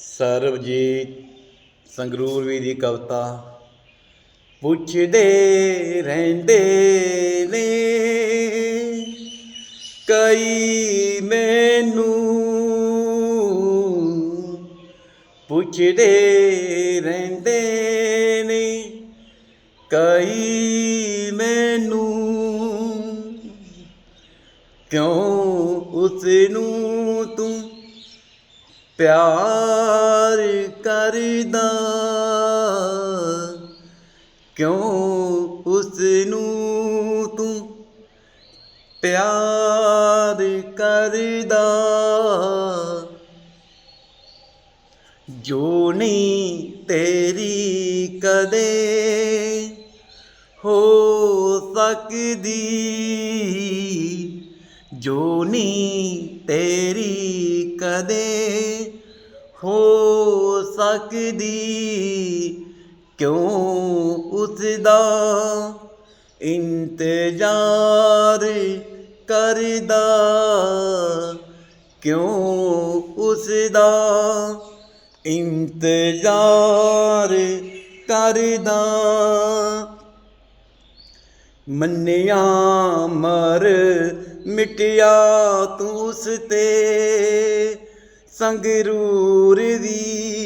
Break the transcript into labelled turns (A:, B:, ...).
A: ਸਰਬਜੀਤ ਸੰਗਰੂਰ ਵੀ ਦੀ ਕਵਿਤਾ ਪੁੱਛਦੇ ਰਹਿੰਦੇ ਨੇ, ਕਈ ਮੈਨੂੰ ਪੁੱਛਦੇ ਰਹਿੰਦੇ ਨੇ, ਕਈ ਮੈਨੂੰ ਕਿਉਂ ਉਸ ਨੂੰ ਤੂੰ ਪਿਆਰ ਕਰਦਾ ਕਿਉਂ ਉਸ ਨੂੰ ਤੂੰ ਪਿਆਰ ਕਰਦਾ? ਜੋ ਨਹੀਂ ਤੇਰੀ ਕਦੇ ਹੋ ਸਕਦੀ, ਜੋ ਨਹੀਂ ਤੇਰੀ ਕਦੇ ਹੋ ਸਕਦੀ? ਕਿਉਂ ਉਸ ਦਾ ਇੰਤਜ਼ਾਰ ਕਰਦਾ? ਕਿਉਂ ਉਸ ਦਾ ਇੰਤਜ਼ਾਰ ਕਰਦਾ? ਮੰਨਿਆ ਮਰ, ਮਿਟਿਆ ਤੂੰ ਉਸ ਤੇ ਸੰਗਰੂਰ ਦੀ